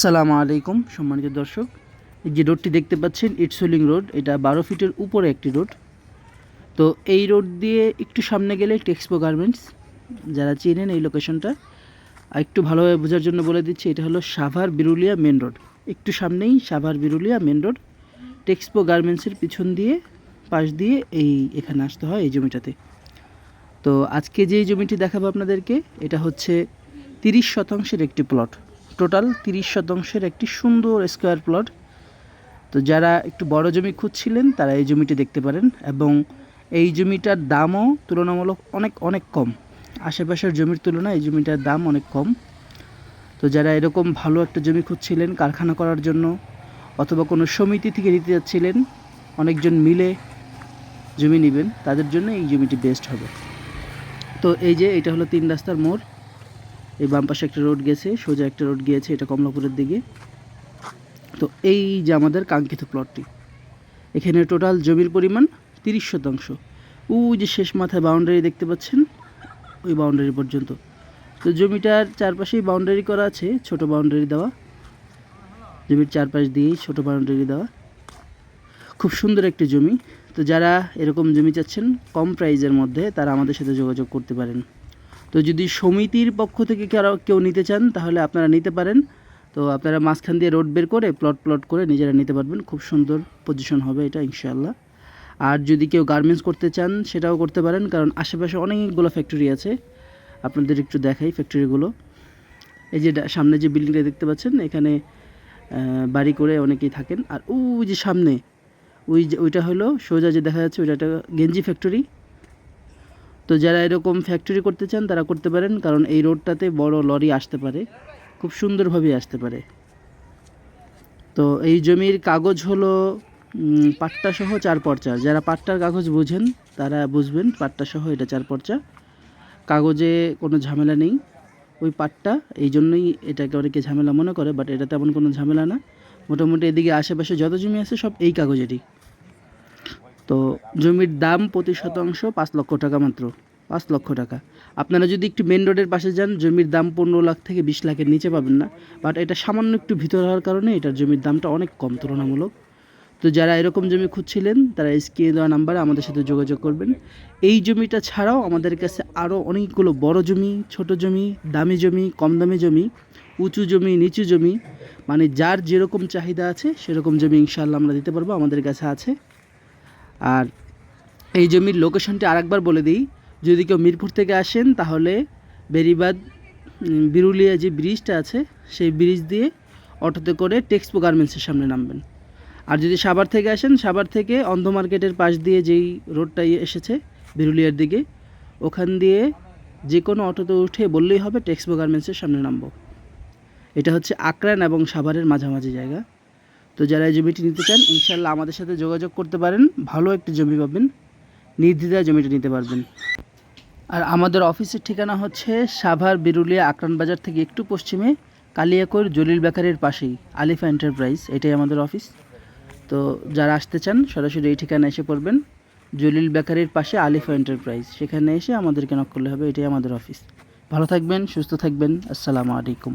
সালামু আলাইকুম, সম্মানিত দর্শক। এই যে রোডটি দেখতে পাচ্ছেন ইটসোলিং রোড এটা বারো ফিটের উপরে একটি রোড। তো এই রোড দিয়ে একটু সামনে গেলে টেক্সপো গার্মেন্টস যারা চেনেন এই লোকেশনটা। আর একটু ভালোভাবে বোঝার জন্য বলে দিচ্ছি, এটা হলো সাভার বিরুলিয়া মেন রোড। একটু সামনেই Savar Birulia main road. Texpo গার্মেন্টসের পিছন দিয়ে, পাশ দিয়ে এই এখানে আসতে হয় এই জমিটাতে। তো আজকে যে জমিটি দেখাবো আপনাদেরকে, এটা হচ্ছে তিরিশ শতাংশের একটি প্লট টোটাল তিরিশ শতাংশের একটি সুন্দর স্কোয়ার প্লট। তো যারা একটু বড় জমি খুঁজছিলেন, তারা এই জমিটি দেখতে পারেন এবং এই জমিটার দামও তুলনামূলক অনেক অনেক কম। আশেপাশের জমির তুলনায় এই জমিটার দাম অনেক কম। তো যারা এরকম ভালো একটা জমি খুঁজছিলেন কারখানা করার জন্য অথবা কোনো সমিতি থেকে নিতে যাচ্ছিলেন, অনেকজন মিলে জমি নেবেন, তাদের জন্য এই জমিটি বেস্ট হবে। তো এই যে, এটা হলো তিন রাস্তার মোড়। এই বাম পাশে একটা রোড গেছে, সোজা একটা রোড গিয়েছে, এটা কমলাপুরের দিকে। তো এই যে আমাদের কাঙ্ক্ষিত প্লটটি এখানে টোটাল জমির পরিমাণ তিরিশ শতাংশ। ওই যে শেষ মাথায় বাউন্ডারি দেখতে পাচ্ছেন, ওই বাউন্ডারি পর্যন্ত। তো জমিটার চারপাশেই বাউন্ডারি করা আছে, ছোট বাউন্ডারি দেওয়া। জমির চারপাশ দিয়েই ছোট বাউন্ডারি দেওয়া। খুব সুন্দর একটি জমি। তো যারা এরকম জমি চাচ্ছেন, কম প্রাইজের মধ্যে তারা আমাদের সাথে যোগাযোগ করতে পারেন। তো যদি সমিতির পক্ষ থেকে কেউ নিতে চান, তাহলে আপনারা নিতে পারেন। তো আপনারা মাঝখান দিয়ে রোড বের করে প্লট প্লট করে নিজেরা নিতে পারবেন। খুব সুন্দর পজিশন হবে এটা, ইনশাআল্লাহ। আর যদি কেউ গার্মেন্টস করতে চান, সেটাও করতে পারেন। কারণ আশেপাশে অনেকগুলো ফ্যাক্টরি আছে। আপনাদের একটু দেখাই ফ্যাক্টরিগুলো এই যে সামনে যে বিল্ডিংটা দেখতে পাচ্ছেন, এখানে বাড়ি করে অনেকেই থাকেন। আর ওই যে সামনে, ওই যে, ওইটা হলো সোজা যে দেখা যাচ্ছে, ওইটা একটা গেঞ্জি ফ্যাক্টরি তো যারা এরকম ফ্যাক্টরি করতে চান তারা করতে পারেন কারণ এই রোডটাতে বড় লরি আসতে পারে। খুব সুন্দরভাবে আসতে পারে। তো এই জমির কাগজ হলো উম, পাট্টা সহ চার পর্চা। যারা পাট্টার কাগজ বুঝেন তারা বুঝবেন পাট্টা সহ এটা চার পর্চা। কাগজে কোনো ঝামেলা নেই। ওই পাটটা এই জন্যই এটাকে অনেকে ঝামেলা মনে করে বাট এটা তেমন কোনো ঝামেলা না। মোটামুটি এদিকে আশেপাশে যত জমি আছে সব এই কাগজেরই। তো জমির দাম প্রতি শতাংশ পাঁচ লক্ষ টাকা মাত্র, পাঁচ লক্ষ টাকা। আপনারা যদি একটু মেন রোডের পাশে যান, জমির দাম পনেরো লাখ থেকে বিশ লাখের নিচে পাবেন না। বাট এটা সামান্য একটু ভিতর হওয়ার কারণে এটার জমির দামটা অনেক কম তুলনামূলক। তো যারা এরকম জমি খুঁজছিলেন, তারা স্ক্রিনে দেওয়া নাম্বারে আমাদের সাথে যোগাযোগ করবেন। এই জমিটা ছাড়াও আমাদের কাছে আরও অনেকগুলো বড় জমি, ছোট জমি, দামি জমি, কম দামি জমি, উঁচু জমি, নিচু জমি মানে যার যেরকম চাহিদা আছে, সেরকম জমি ইনশাল্লাহ আমরা দিতে পারব। আমাদের কাছে আছে। আর এই জমির লোকেশনটি আরেকবার বলে দিই, যদি কেউ মিরপুর থেকে আসেন, তাহলে বেরিবাদ বিরুলিয়া যে ব্রিজটা আছে, সেই ব্রিজ দিয়ে অটোতে করে টেক্সপো গার্মেন্টসের সামনে নামবেন। আর যদি সাভার থেকে আসেন, সাভার থেকে অন্ধ মার্কেটের পাশ দিয়ে যেই রোডটা এসেছে, বিরুলিয়ার দিকে, ওখান দিয়ে যে কোনো অটোতে উঠে বললেই হবে টেক্সপো গার্মেন্টসের সামনে নামবো। এটা হচ্ছে আক্রান এবং সাভারের মাঝামাঝি জায়গা। তো যারা এই জমিটি নিতে চান, ইনশাল্লাহ আমাদের সাথে যোগাযোগ করতে পারেন। ভালো একটি জমি পাবেন। নির্দ্বিধায় জমিটি নিতে পারবেন। আর আমাদের অফিসের ঠিকানা হচ্ছে সাভার বিরুলিয়া আকরান বাজার থেকে একটু পশ্চিমে কালিয়াকৈর জলিল বেকারির পাশেই, আলিফা এন্টারপ্রাইজ, এটাই আমাদের অফিস। তো যারা আসতে চান, সরাসরি এই ঠিকানা এসে পড়বেন। জলিল বেকারির পাশে আলিফা এন্টারপ্রাইজ, সেখানে এসে আমাদেরকে নক করলে হবে, এটাই আমাদের অফিস। ভালো থাকবেন, সুস্থ থাকবেন। আসসালামু আলাইকুম।